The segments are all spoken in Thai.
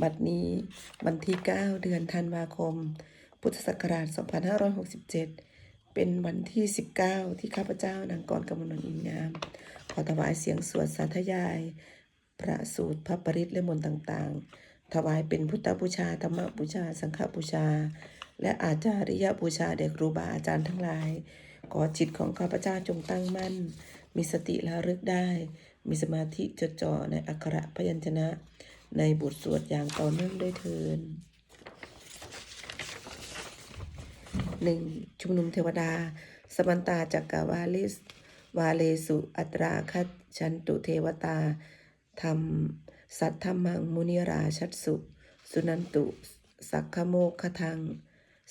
บัดนี้วันที่ 9 เดือนธันวาคม พุทธศักราช 2567 เป็นวันที่ 19 ที่ข้าพเจ้านางกรกำมลนอินงาม ขอถวายเสียงสวดสาธยาย พระสูตรพระปริตและมนต์ต่างๆ ถวายเป็นพุทธบูชา ธรรมบูชา สังฆบูชา และอาจาริยบูชาแด่ครูบาอาจารย์ทั้งหลาย ขอจิตของข้าพเจ้าจงตั้งมั่น มีสติระลึกได้ มีสมาธิจดจ่อในอักขระพยัญชนะ ในบทสวดอย่างต่อเนื่องด้วยเทินหนึ่งชุมนุมเทวดา สมันตาจักกาวาลิส วาเลสุ อัตราคัจฉันตุเทวตาธรรม สัทธรรมังมุนิราชัตสุ สุนันตุ สักขโมคทัง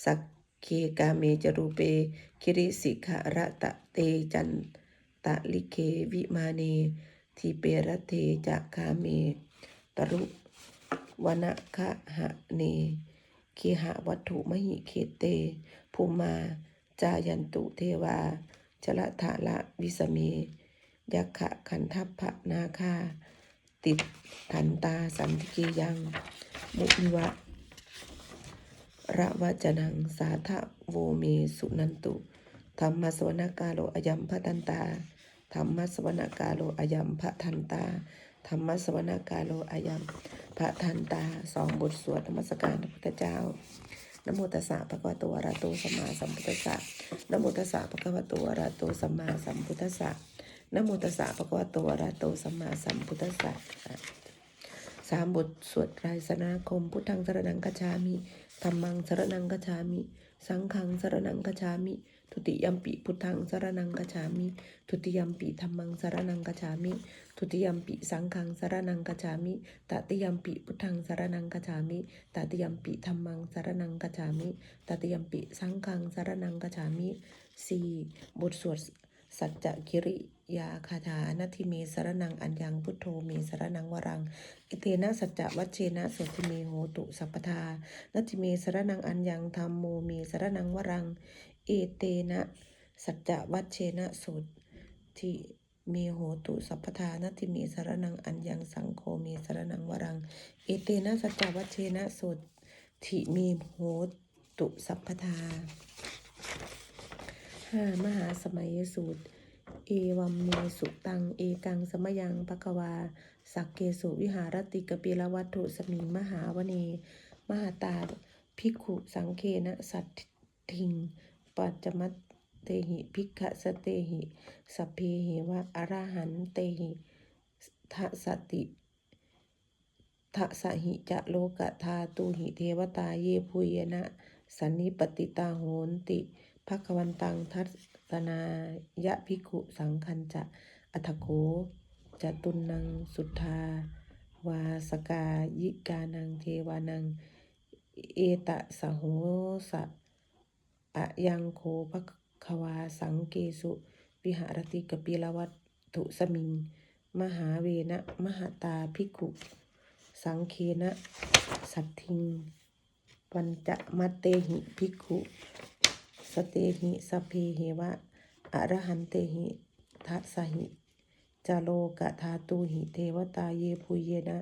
สักเคกาเมจรูเป คิริสิขระตะเตจันตะลิเควิมาเน ทีเปรเทจะคาเม รุวนะคะหะเนคีหะวัตถุมหิเขเต ภูมา จายันตุเทวา ชละทะละวิสเมยักขะขันทัพพะนาคา ติดทันตาสันติกียัง มุนิวะระวจนังสาทะโวเมสุนันตุธรรมสวนากาโลอยัมพะทันตาธรรมสวนากาโลอยัมพะทันตา ธรรมสวนากาโลอยัมพะทันตาสองบทสวดนมัสการพระพุทธเจ้านโมตัสสะภะคะวะโตอะระหะโตสัมมาสัมพุทธัสสะนโมตัสสะภะคะวะโตอะระหะโตสัมมาสัมพุทธัสสะนโมตัสสะภะคะวะโตอะระหะโตสัมมาสัมพุทธัสสะสามบทสวดไรสนาคม พุทธังสรนังกัจฉามิธรรมังสรนังกัจฉามิ สังฆังสรนังกัจฉามิ ทุติยมปิพุทธังสารนังกัจฉามิ ทุติยมปิธรรมังสารนังกัจฉามิ ทุติยมปิสังฆังสารนังกัจฉามิตติยมปิพุทธังสารนังกัจฉามิตติยมปิธรรมังสารนังกัจฉามิตติยมปิสังฆังสารนังกัจฉามิสี่บทสวดสัจจกิริยาคาถานาทิเมสรนังอัญญังพุทโธเมสรนังวรัง อิเตนะสัจจวัชเชนะโสติเมโหตุสัพพทานาทิเมสรนังอัญญังธรรมโมเมสรนังวรัง เอเตนะ สัจจะวัชเชนะโสติเมโหตุสัพพทานาทิเมสรนังอัญญังสังโฆเมสรนังวรัง เอเตนะสัจจวัชเชนะโสติเมโหตุสัพพทาห้ามหาสมัยสูตร เอวัมเมสุตัง เอกังสมยังภควา สักเกสุวิหารติกปิลวัตถุสมิงมหาวเนมหาตาภิกขุสังเคนะสัตทิง ปัจจมัตเตหิภิกขสเตหิสัพเพเหวะอรหันเตหิทะสติทะสหิจะโลกธาตุหิเทวตาเยพุยนะสันนิปติตาโหนติภควันตังทัศนายะภิกขุสังคันจะอัตถโคจะตุนังสุทธาวาสกายิกานังเทวานัง เอตะสะโหสะ อะยังโคภควาสังเกสุวิหารติกปิลวัตถุสมิง มหาเวนะมหาตาภิกขุ สังเคนะ สัตทิง ปัญจมัตเตหิภิกขุ สเตหิสเพเหวะอรหันเตหิทัสสหิจาโลกะธาตุหิเทวตาเยภูเยนะ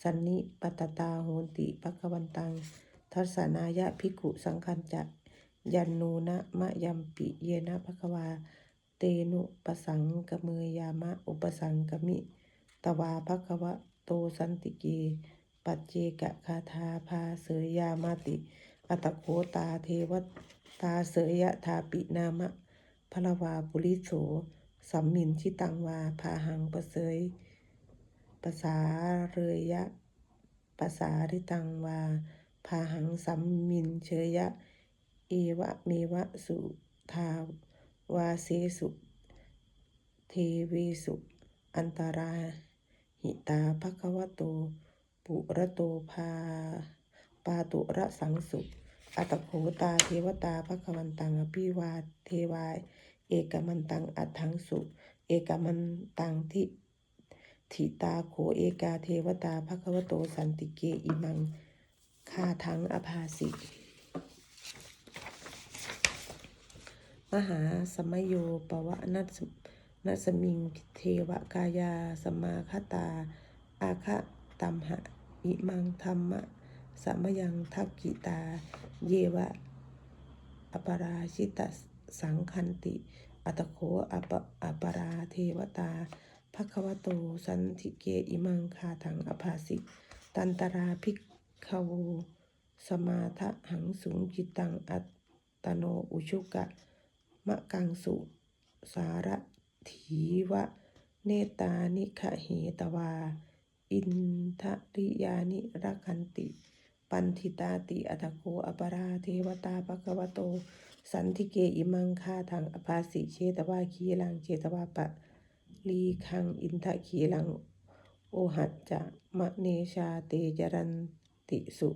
สันนิปตตาโหติภควันตัง ทัสนายะภิกขุสังคัญจะ ยันนูนะมะยัมปิเยนะภควา เตนุปสังกเมยามะ อุปสังกมิ ตวาภควะโตสันติเก ปัจเจกะคาธาภาเสยยามาติ อัตโคตาเทวตาเสยยะทาปินามะพลวาปุริโสสัมมินชิตังวาพาหังประเสยภาษาเรยยะภาษาริตังวาพาหังสัมมินเชยยะ เอวะเมวะสุทาวาเสสุเทเวสุ อันตราหิตาภควโต ปุระโตภาปาตุระสังสุอัตโขตาเทวตาภควันตังอภิวาเทวายเอกมันตังอัตถังสุ เอกมันตังทิทิตาโขเอกาเทวตาภควโตสันติเกอิมังคาทังอภาสิ มหาสมโยปวะนัสนัสมิงเทวกายาสมาคตา อาคะตัมหะอิมังธรรมะสัมยังทักกิตา เยวะ อปราชิตสังคันติ อัตโขอปอปราเทวตาภควโตสันทิเกอิมังคาถังอภาสิตันตราภิกขโวสมาทะหังสุงจิตังอัตตโนอุชุกะ มะกังสุ สารถีวะ เนตานิขะเหตวา อินทริยานิรักขันติ ปันทิตาติอัตโกอปราเทวตาภควโต สันทิเกอิมังคาทังอภาสิเชตวาคีลังเชตวาปะลีคังอินทะคีลัง โอหัจจะมะเนชาเตจรันติสุ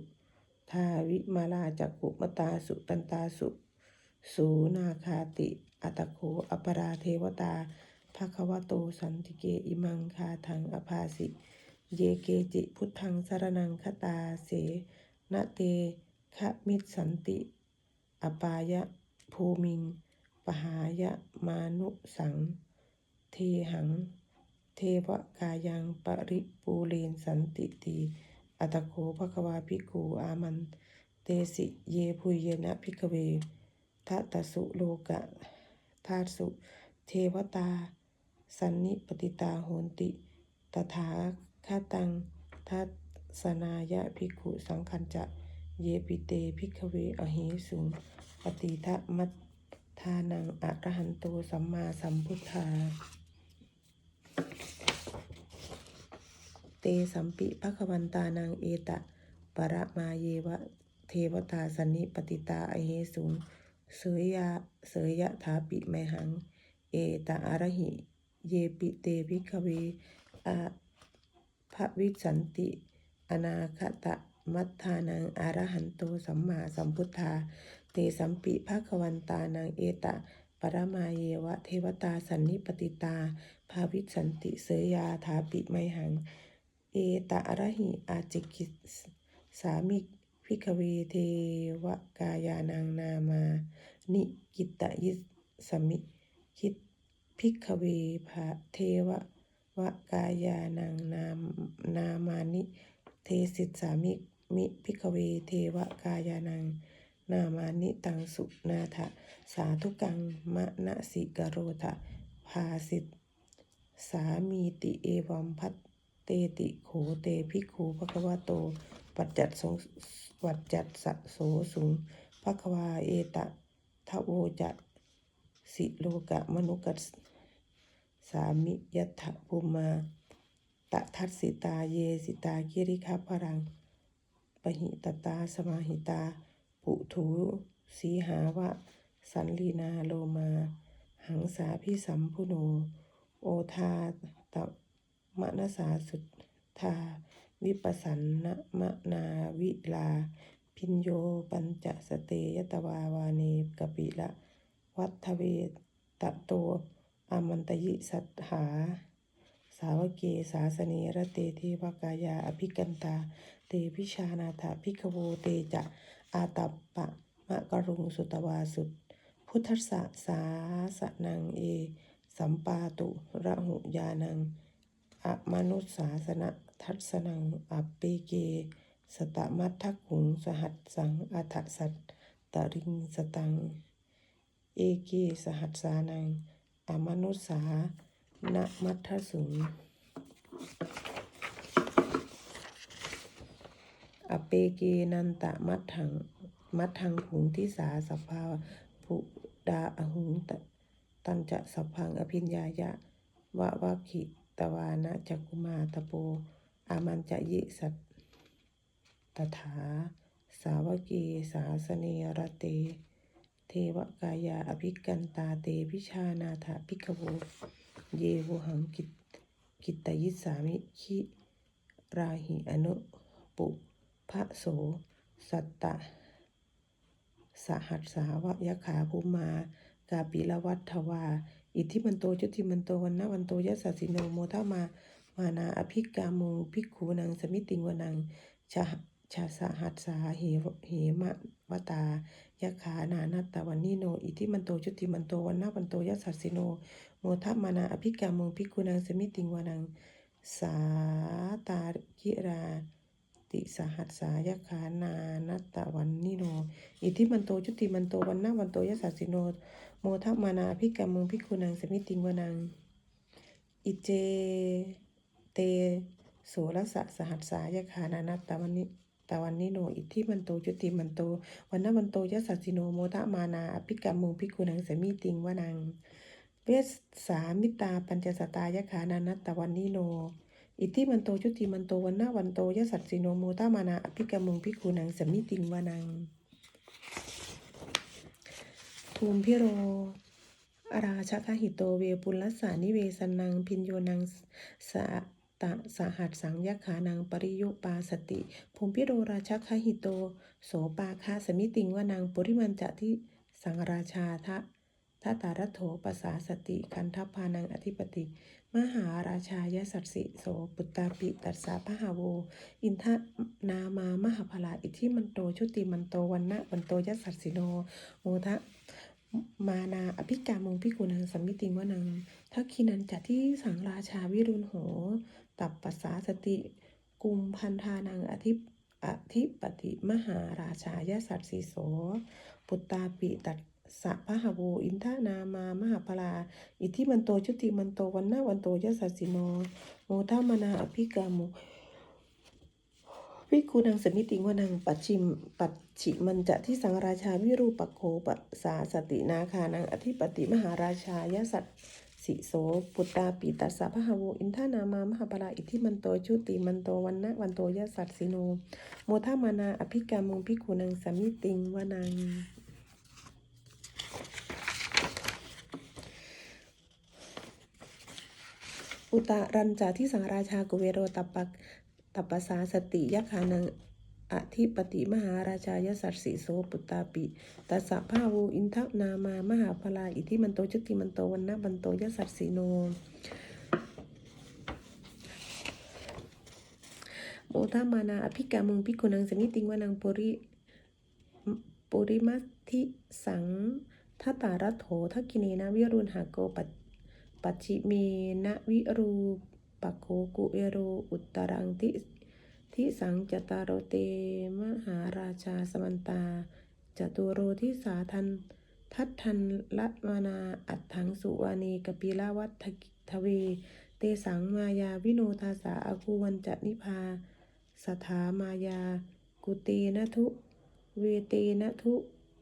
ทาวิมาลาจักขุมตาสุตันตาสุ สูนาคาติ อัตโคอปราเทวตาภควโตสันติเกอิมังคาทังอภาสิ เยเกจิพุทธังสารนังคตาเสนะเตคะมิสสันติ อปายะภูมิง ปหายะมานุสัง เทหัง เทวกายังปริปูเรนสันติตีอัตโคภควาภิกขุอามัน เตสิเยพุยเยนะภิกเว ทัตสุโลกะธาตุสุ เทวตา สันนิปติตาโหนติ ตถาคตังทัสนายะภิกขุสังคัญจะ เยปิเตภิกขเวอหิสุงปฏิทะมัตทานังอะระหันโตสัมมาสัมพุทธา เตสัมปิภควันตานังเอตะ ปรมาเยวะ เทวตาสันนิปติตาอเหสุง เสยยาเสยยะถาปิไมหัง เอตะอรหิ เยปิเตภิกขเวอะภวิสันติ อนาคตะมัทธานังอรหันโตสัมมาสัมพุทธา เตสัมปิภควันตานังเอตะปรมาเยวะเทวตาสันนิปติตา ภาวิสันติเสยยาถาปิไมหัง เอตะอรหิอาจิกิสามิ พิกเวเทวกายานังนามา นิกิตยิสมิคิดพิกเวภาเทววกายานังนามนามานิเทสิสามิมิพิกเวเทวกายานังนามานิตังสุนาทะสาธุกังมะนะสิกโรทะภาสิตสามีติเอวัมพัตเตติโขเตภิกขุภควโต ปัจจัดสงวัจจัดสะโสสุงภควาเอตะทะโวจะสิโลกะมนุกัสสามิยัตถภูมาตะทัสสิตาเยสิตากิริคาพรังปหิตตาสมาหิตา ปุถุสีหาวะ สันลีนาโลมา หังสาพิสัมพุโน โอทาตมะนสาสุทธา วิปัสสันนะมะนาวิลา พินโยปัญจสเตยตวาวาเนกปิละ วัฏเวตะโตอมันตยิสัทธาสาวเกสาสเนระเตเทวกายาอภิกันตา เตพิชานาถาภิกโวเตจะอาตัปปะมะกรุงสุตวาสุตพุทธสสะสาสนังเอ สัมปาตุระหุยานังอมนุสสาสนะ ทัสนังอัปเปเก สตมัททกุงสหัสสังอัฏสัตตริงสตัง เอเกสหัสสานัง อมนุสานะมัททสุงอเปเกนันตะมัทถัง มัทถังหุงทิสาสภาภุดาอหุงตตันจะสัพพังอภิญญายะวะวะขิตวานะจักกุมาตโป อามันจะยิสัตตถา สาวกีสาสเนรเต เทวกายาอภิกันตาเตพิชานาถาภิกโวเยวหังกิตกิตตยิสามิขิราหิอนุปุพระโส สัตตะ สหัสสาวยขาภูมากาปิละวัฏวา อิทธิมันโตจุติมันโตวันนะวันโตยัสสสิโนโมทามา มานาอภิกาโมภิกขูนังสมิติงวนังชาชาสหัสสาเหเหมะวตายะขานานัตตวันนิโน อิทิมันโตจุติมันโตวันนะวันโตยัสสสิโน โมทัพมานาอภิกาโมภิกขุนังสมิติงวนัง สาตากิราติสหัสสายะขานานัตตะวันนิโน อิทิมันโตจุติมันโตวันนาวันโตยสัสสิโน โมทัมานาพิกรรมุงพิกุนังสมิติงวนัง อิเจ เตโสรสะสหัสสายขานานัตตะวันนิตวันนิโน อิทธิมันโตจุติมันโตวันนาวันโตยสัสิโนโมทะมานาอภิกรรมุงพิกุนังสมิติงวนัง เวสสามิตาปัญจสตายขานานัตตะวันนิโน อิทธิมันโตจุติมันโตวันนาวันโตยสัสิโนโมทามานาอภิกรรมุงพิกุนังสมิติงวานัง ภูมิพิโรอาราชคหิโตเวปุลลสสานิเวสนังพินโยนังสะ ตะสหัสสังยักขานังปริยุปาสติภูมิพิโรราชคหิโต โสปาคะสมิติงวานังปุริมันจะทิสังราชาทะทัตตารโถปสาสติคันทัพพานังอธิปติ มหาราชายสัตสิโสปุตตาปิตัสสะพะหาโว อินทะนามามหาพลาอิทิมันโตชุติมันโตวันนะวันโตยสัตสิโนโมทะมานาอภิกามุงพิกุนังสัมมิติงวนังทักขินันจัที่สังราชาวิรุณโห ตับปัสสาสติ กุมพันธานังอธิอธิปติมหาราชายสัตสิโสปุตตาปิตัสสะพะหาโวอินทะนามามหาพลา อิทิมันโตชุติมันโตวันนาวันโตยัสสสิโนโมทามนาอภิกามุวิคูนังสมิติงวนังปัจฉิมปัจฉิมันจะที่สังราชาวิรูปโคปัสสาสตินาคานังอธิปติมหาราชายสัต สิโสปุตตาปิตัสสะพะหาโวอินทานามามหาปลาอิทธิมันโตชุติมันโตวันนะวันโตยัสสัตสิโนโมทามานาอภิกามุงพิคูนังสมิติงวานังอุตรัญจาที่สังราชากุเวโรตัปปะตัปปสาสติยะคานัง อธิปติมหาราชายสัตสิโสปุตตาปิตัสสะภาวูอินทนามามหาพลาอิทิมันโตจุติมันโตวันนะมันโตยสัตสิโนโมทามานาอภิกามุงพิกุนังสมิติงวานังปุริปุริมัติสังทัตตารัตโถทักกิเนนะวิรุณหาโกปัปัจฉิเมนะวิรูปโคกุเอโรอุตตรังทิ ทิสังจตารโรเต มหาราชาสมันตาจตุโรทิสาทัน ทัตทันละมานาอัตถังสุวานีกปิลาวัฏทเว เตสังมายาวิโนทาสาอาคูวันจะนิพา สถามายา กุเตนะทุ เวเตนะทุ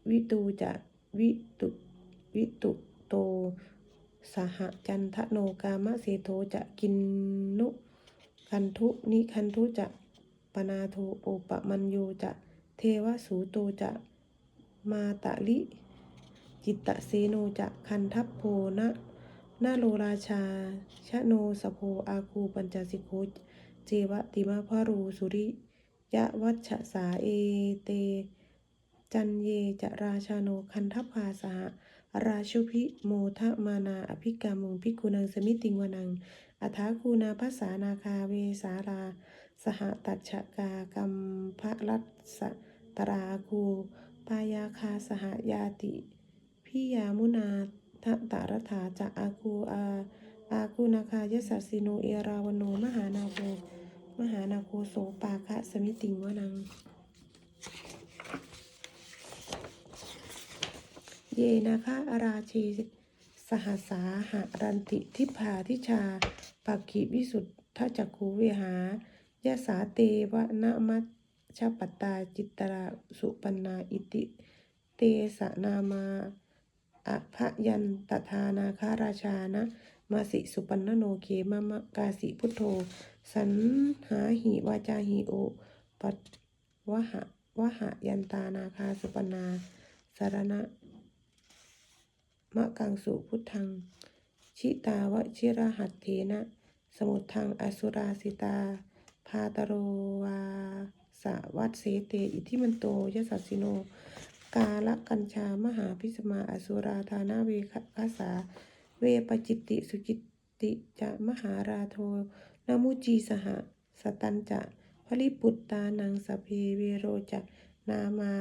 วิตูจะวิตุ วิตุโต สหจันทโนกามะเสโทจะกินนุคันทุนิคันทุจะ นาโทโอปะมันโยจะเทวสูโตจะมาตะลิ จิตตะเสโนจะคันทัพโพนะนาโลราชาชะโนสโพอาคูปัญจสิโคเจวติมาพรูสุริยะวัชสาเอเต จันเยจะราชาโนคันทัพพาสหราชุพิโมทะมานาอภิกามุงพิกุนังสมิติงวนังอัฐาคูนาภาษานาคาเวสารา สหตัชกากัมพะรัสสตราคูปายาคาสหยาติพิยามุนาทะตารถาจะอาคูอาอาคูนาคายสัสสิโนเอราวโนมหานาโคมหานาโคโสปาคะสมิติงวนัง เยนะคะอาราชีสหสาหะรันติทิพาทิชาปักขิวิสุทธจักขูเวหา ยะสาเตวะนะมัชชปตาจิตตราสุปันนาอิติ เตสะนามาอภยันตทานาคาราชานะมาสิสุปันนโนเคมะมะกาสิพุทโธ สันหาหิวาจาหิโอปัตวะหะวะหะยันตานาคาสุปนาสารณะมะกังสุพุทธัง ชิตาวชิรหัตเถนะ สมุทังอสุราสิตา พาตโรวาสะวัตเสเต อิทิมันโตยสัสสิโน กาลกัญชามหาพิสมาอสุราธานาเวคาสาเวปจิตติสุจิตติจะมหาราโทนามุจีสหสตันจะพลิปุตตานังสเพเวโรจะนามา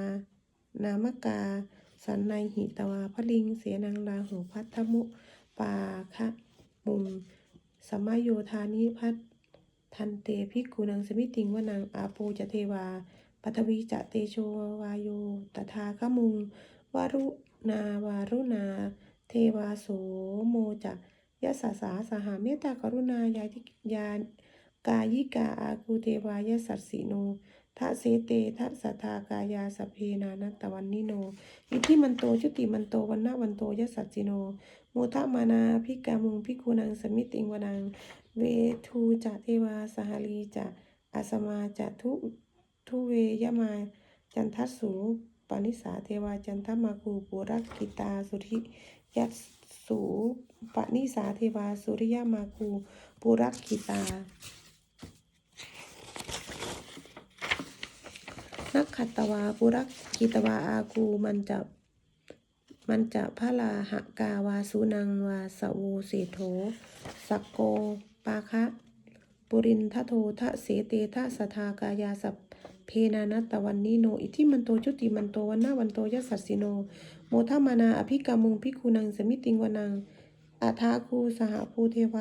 นามกา สันในหิตวาพลิง เสนังลาหูพัทธมุ ปาคะมุงสมโยธานิพัท ทันเตภิกขุนังสมิติงวนังอาโปจะเทวาปัทวีจะเตโชวายโยตถาคมุง วารุนาวารุณาเทวาโสโมจะยสสาสาสหาเมตตากรุณายาธิยากายิกาอากูเทวายสัสสิโนทะเสเตทะสัทธากายาสเพนานัตวันนิโน อิทิมันโตชุติมันโตวันนะวันโตยสสัจจิโน โมทะมานาพิกามุงพิกุนังสมิติงวนัง เวทูจะเทวาสหาลีจะอาสมาจะทุทุเวยมาจันทัสสูปานิสาเทวาจันทมาคูปุรักกิตาสุริยัสสูปานิสาเทวาสุริยมาคูปุรักกิตานักขัตวาปุรักกิตวาอาคูมันจะมันจะพระลาหกาวาสุนังวาสวูเสโทสักโกาคะปุรินทโททะเสเตทะสทากายาสัพเพนานัตตวันนิโน อิทิมันโตชุติมันโตวันนาวันโตยสัสสิโน โมทามานาอภิกามุงพิคูนังสมิติงวนังอาทาคูสหภูเทวา